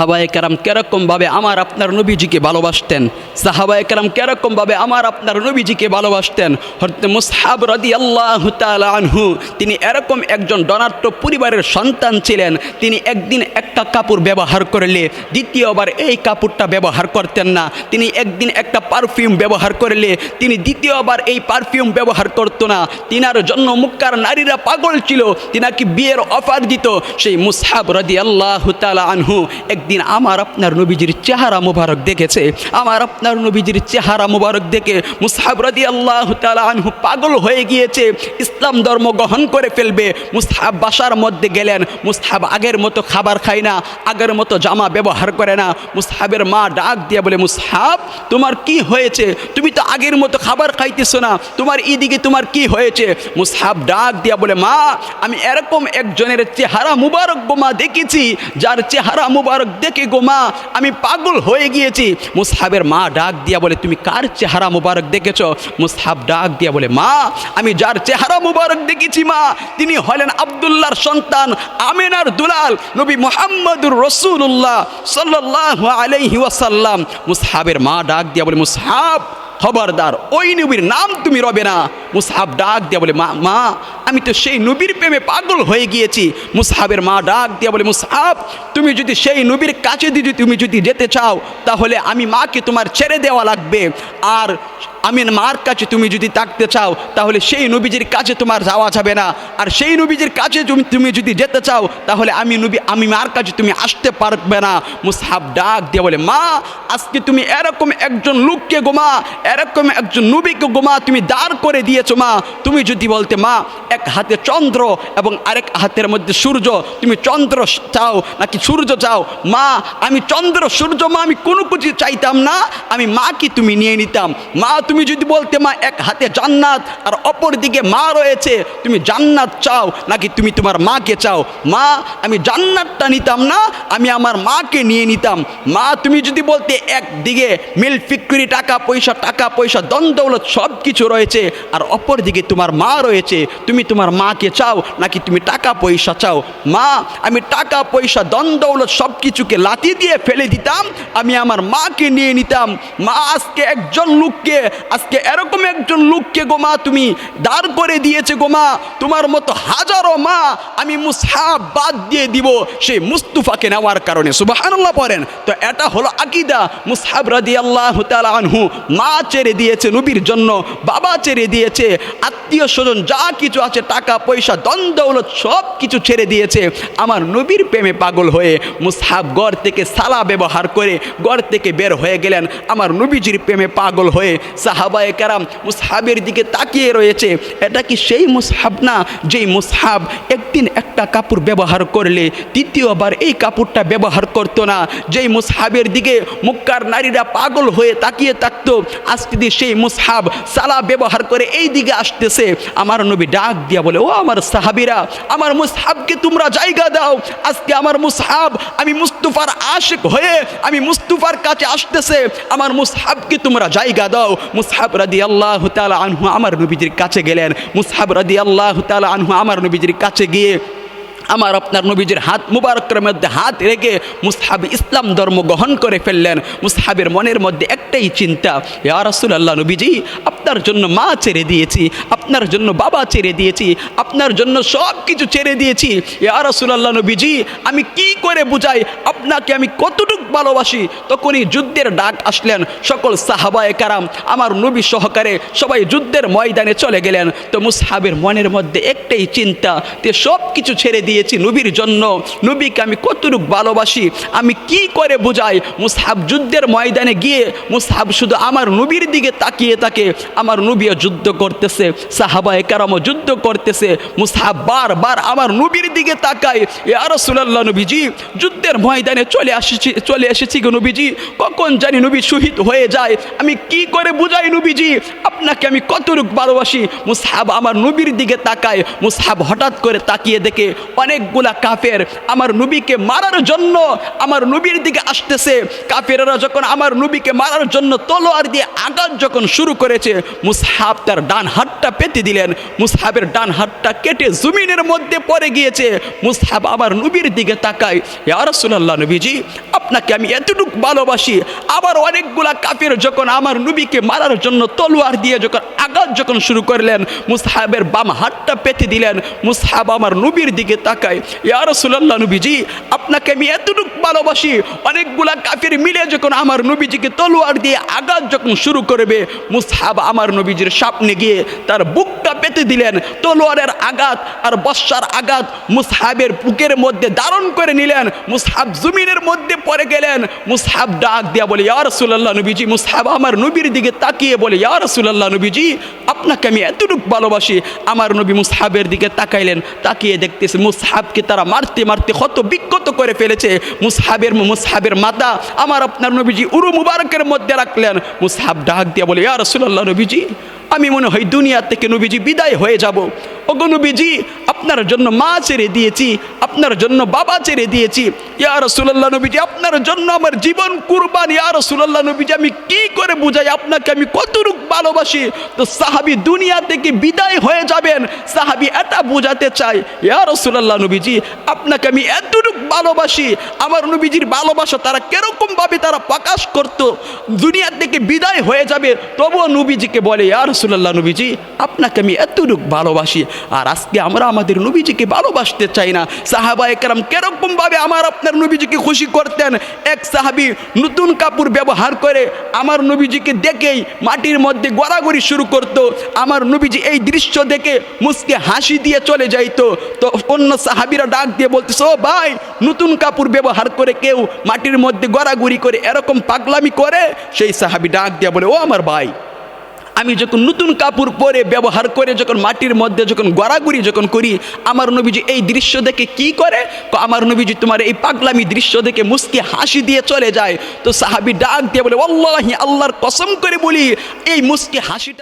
সাহাবায়ে কারাম কেরকমভাবে আমার আপনার নবীজিকে ভালোবাসতেন। সাহাবায় কারাম কেরকমভাবে আমার আপনার নবীজিকে ভালোবাসতেন। হরতে মুসাহাব রদি আল্লাহ আনহু, তিনি এরকম একজন ডনাট্য পরিবারের সন্তান ছিলেন। তিনি একদিন একটা কাপড় ব্যবহার করলে দ্বিতীয়বার এই কাপড়টা ব্যবহার করতেন না। তিনি একদিন একটা পারফিউম ব্যবহার করলে, তিনি দ্বিতীয়বার এই পারফিউম ব্যবহার করতো না। তিনার জন্য মুক্কার নারীরা পাগল ছিল, তিনাকে বিয়ের অফার দিত। সেই মুসহাব রদি আল্লাহ আনহু একদিন আমার আপনার নবীজির চেহারা মুবারক দেখেছে। আমার আপনার নবীজির চেহারা মুবারক দেখে মুসহাব রদি আল্লাহ আনহু পাগল হয়ে গিয়েছে। ইসলাম ধর্ম গ্রহণ করে ফেলবে। মুসহাব বাসার মধ্যে গেলেন। মুসহাব আগের মতো খাবার খায় না, আগের মতো জামা ব্যবহার করে না। মুসহাবের মা ডাক দিয়ে বলে, মুসহাব, তোমার কি হয়েছে? তুমি তো আগের মতো খাবার খাইতেছো না। তোমার এদিকে তোমার কি হয়েছে? মুসহাব ডাক দিয়া বলে, মা, আমি এরকম একজনের চেহারা মুবারক গোমা দেখেছি। যার চেহারা মুবারক দেখে গোমা আমি পাগল হয়ে গিয়েছি। মুসহাবের মা ডাক দিয়া বলে, তুমি কার চেহারা মুবারক দেখেছ? মুসহাব ডাক দিয়া বলে, মা, আমি যার চেহারা মুবারক দেখেছি মা, তিনি হলেন আবদুল্লাহর সন্তান আমিনার দুলাল। নবী মোহাম্মদুর রসুল্লাহ সাল্লাহ আলাইহি ওয়াসাল্লাম। মুসহাবের মা ডাক দিয়া বলে, মুসহাব, খবরদার, ওই নবীর নাম তুমি রবে না। মুসহাব ডাক দিয়া বলে, মা মা, আমি তো সেই নবীর প্রেমে পাগল হয়ে গিয়েছি। মুসহাবের মা ডাক দিয়া বলে, মুসহাব, তুমি যদি সেই নবীর কাছে যদি, তুমি যদি যেতে চাও, তাহলে আমি মাকে তোমার ছেড়ে দেওয়া লাগবে। আর আমি মার কাছে তুমি যদি থাকতে চাও, তাহলে সেই নবীজির কাছে তোমার যাওয়া যাবে না। আর সেই নবীজির কাছে তুমি তুমি যদি যেতে চাও, তাহলে আমি নবী, আমি মার কাছে তুমি আসতে পারবে না। মুসহাব ডাক দিয়ে বলে, মা, আজকে তুমি এরকম একজন লোককে গোমা, এরকম একজন নবীকে গোমা তুমি দাঁড় করে দিয়েছ মা, তুমি যদি বলতে, মা, এক হাতে চন্দ্র এবং আরেক হাতের মধ্যে সূর্য, তুমি চন্দ্র চাও নাকি সূর্য চাও? মা, আমি চন্দ্র, সূর্য, মা, আমি কোনো কিছু চাইতাম না, আমি মাকে তুমি নিয়ে নিতাম? মা, তুমি যদি বলতে, মা, এক হাতে জান্নাত আর অপর দিকে মা রয়েছে, তুমি জান্নাত চাও নাকি তুমি তোমার মাকে চাও? মা, আমি জান্নাতটা নিতাম না, আমি আমার মাকে নিয়ে নিতাম। মা, তুমি যদি বলতে, একদিকে মিল, ফিক্রি, টাকা, পয়সা টাকা, পয়সা দ্বন্দ্বলত সব কিছু রয়েছে, আর অপর দিকে তোমার মা রয়েছে, তুমি তোমার মাকে চাও, নাকি তুমি টাকা পয়সা চাও? মা, আমি টাকা পয়সা দ্বন্দ্বলত সব কিছুকে লাতি দিয়ে ফেলে দিতাম, আমি আমার মাকে নিয়ে নিতাম। মা, আজকে একজন লোককে, আজকে এরকম একজন লোককে গো মা, তুমি দাঁড় করে দিয়েছে গো মা, তোমার মতো হাজারো মা আমি মুসহাব বাদ দিয়ে দিব, সেই মুস্তুফাকে নেওয়ার কারণে। সুবাহান্লাহ পড়েন, তো এটা হলো আকিদা। মুসহাব রাদি আল্লাহ আনহু মা ছেড়ে দিয়েছে নবীর জন্য, বাবা ছেড়ে দিয়েছে noche, আত্মীয় স্বজন যা কিছু আছে, টাকা, পয়সা দ্বন্দ্বলত সব কিছু ছেড়ে দিয়েছে। আমার নবীর প্রেমে পাগল হয়ে মুসহাব গড় থেকে সালা ব্যবহার করে গড় থেকে বের হয়ে গেলেন। আমার নবীজির প্রেমে পাগল হয়ে সাহাবায়ে কারাম মুসহাবের দিকে তাকিয়ে রয়েছে। এটা কি সেই মুসহাব না যেই মুসহাব একদিন একটা কাপড় ব্যবহার করলে দ্বিতীয়বার এই কাপড়টা ব্যবহার করতো না? যেই মুসহাবের দিকে মুক্কার নারীরা পাগল হয়ে তাকিয়ে থাকতো আজকে সেই মুসহাব সালা ব্যবহার করে এই দিকে আসতেছে আমার নবী ডাক দিয়া বলে, ও আমার সাহাবিরা, আমার মুসহাবকে তোমরা জায়গা দাও। আজকে আমার মুসহাব, আমি মুস্তুফার আশেক হয়ে, আমি মুস্তুফার কাছে আসতেছে। আমার মুসহাবকে তোমরা জায়গা দাও। মুসহাব রাদি আল্লাহ তালা আনহু আমার নবীজির কাছে গেলেন। মুসহাব রাদি আল্লাহ তালা আনহু আমার নবীজির কাছে গিয়ে আমার আপনার নবীজির হাত মুবারকের মধ্যে হাত রেখে মুসহাব ইসলাম ধর্ম গ্রহণ করে ফেললেন। মুসহাবের মনের মধ্যে একটাই চিন্তা, ইয়া রাসূল আল্লাহ নবীজি, আপনার জন্য মা ছেড়ে দিয়েছি, আপনার জন্য বাবা ছেড়ে দিয়েছি, আপনার জন্য সব কিছু ছেড়ে দিয়েছি। ইয়া রাসূল আল্লাহ নবীজি, আমি কি করে বুঝাই? আপনাকে আমি কতটুক ভালোবাসি? তখনই যুদ্ধের ডাক আসলেন সকল সাহাবায়ে কারাম। আমার নবী সহকারে সবাই যুদ্ধের ময়দানে চলে গেলেন। তো মুসহাবের মনের মধ্যে একটাই চিন্তা যে সব কিছু ছেড়ে দিয়েছি নবীর জন্য। নবীকে আমি কতটুক ভালোবাসি, আমি কি করে বোঝাই? মুসহাব যুদ্ধের ময়দানে গিয়ে মুসহাব শুধু আমার নবীর দিকে তাকিয়ে থাকে, আমার নবীও যুদ্ধ করতেছে, সাহাবায়ে কারামও যুদ্ধ করতেছে। মুসহাব বারবার আমার নবীর দিকে তাকায় ইয়া রাসূলুল্লাহ নবীজি, যুদ্ধের ময়দানে চলে আসছি, চলে এসেছি গো নবীজি, কখন জানি নবী শহীদ হয়ে যায়, আমি কি করে বুঝাই নবীজি, আপনাকে আমি কতটুক ভালোবাসি? মুসহাব আমার নবীর দিকে তাকায়, মুসহাব হঠাৎ করে তাকিয়ে দেখে অনেকগুলা কাফের আমার নবীকে মারার জন্য, আমার নবীর দিকে আসতেছে। কাফেররা যখন আমার নবীকে মারার জন্য তলোয়ার দিয়ে আঘাত যখন শুরু করেছে, মুসহাব তার ডান হাতটা পেতে দিলেন। মুসহাবের ডান হাতটা কেটে জমিনের মধ্যে পড়ে গিয়েছে। মুসহাব আমার নবীর দিকে তাকায় আর রাসূলুল্লাহ নবীজি আপনাকে আমি এতটুক ভালোবাসি। আবার অনেকগুলা কাফের যখন আমার নবীকে মারার জন্য তলোয়ার দিয়ে যখন আঘাত যখন শুরু করলেন, মুসহাবের বাম হাতটা পেতে দিলেন, মুসহাব আমার নবীর দিকে তাকায়, ইয়া রাসূলুল্লাহ নবীজি, আপনাকে আমি এতটুক ভালোবাসি। অনেকগুলা কাফের মিলে যখন আমার নবীজিকে তলোয়ার দিয়ে আঘাত যখন শুরু করবে, মুসহাব আমার নবীজির সামনে গিয়ে তার বুকটা পেতে দিলেন, তলোয়ারের আঘাত আর বর্ষার আঘাত মুসহাবের বুকের মধ্যে ধারণ করে নিলেন, মুসহাব জমিনের মধ্যে পড়ে গেলেন, মুসহাব ডাক দিয়া বলে, ইয়া রাসূলুল্লাহ নবীজি, মুসহাব আমার নবীর দিকে তাকিয়ে বলে, ইয়া রাসূলুল্লাহ নবীজি, আপনাকে আমি এতটুকু ভালোবাসি। আমার নবী মুসহাবের দিকে তাকাইলেন, তাকিয়ে দেখতেছে মুসহাবকে তারা মারতে মারতে ক্ষত বিক্ষত করে ফেলেছে। মুসহাবের মুসহাবের মাতা আমার আপনার নবীজি উরু মুবারকের মধ্যে রাখলেন। মুসহাব ডাক দিয়া বলে, ইয়া রাসূলুল্লাহ নবীজি, আমি মনে হয় দুনিয়া থেকে নবীজি বিদায় হয়ে যাব। ওগো নবীজি আপনার জন্য মা ছেড়ে দিয়েছি, আপনার জন্য বাবা ছেড়ে দিয়েছি। ইয়া রাসূলুল্লাহ নবীজি, আপনার জন্য আমার জীবন কুরবান। ইয়া রাসূলুল্লাহ নবীজি, আমি কি করে বুঝাই আপনাকে? আমি কতটুক ভালোবাসি? তো সাহাবী দুনিয়া থেকে বিদায় হয়ে যাবেন। সাহাবী এটা বোঝাতে চাই ইয়া রাসূলুল্লাহ নবীজি, আপনাকে আমি এতটুক ভালোবাসি। আমার নবীজির ভালোবাসা তারা কীরকম ভাবে তারা প্রকাশ করত? দুনিয়া থেকে বিদায় হয়ে যাবে, তবুও নবীজিকে বলে, ইয়া রাসূলুল্লাহ নবীজি, আপনাকে আমি এতটুক ভালোবাসি। আর আজকে আমরা আমাদের নবীজিকে ভালোবাসতে চাই না। সাহাবা একরাম কীরকম ভাবে আমার আপনার নবীজিকে খুশি করতেন? এক সাহাবি নতুন কাপড় ব্যবহার করে আমার নবীজিকে দেখেই মাটির মধ্যে গড়াগড়ি শুরু করত। আমার নবীজি এই দৃশ্য দেখে মুসকে হাসি দিয়ে চলে যাইতো। তো অন্য সাহাবিরা ডাক দিয়ে বলতেছে, ও ভাই, নতুন কাপড় ব্যবহার করে কেউ মাটির মধ্যে গড়াগড়ি করে এরকম পাগলামি করে? সেই সাহাবি ডাক দিয়ে বলে, ও আমার ভাই আমি যখন নতুন কাপড় পরে ব্যবহার করে যখন মাটির মধ্যে যখন গড়াগড়ি যখন করি, আমার নবীজি এই দৃশ্য দেখে কি করে? আমার নবীজি তোমার এই পাগলামি দৃশ্য দেখে মুস্কি হাসি দিয়ে চলে যায়। তো সাহাবি ডাক দিয়ে বলে অল্লাহি আল্লাহর কসম করে বলি, এই মুস্কি হাসিটা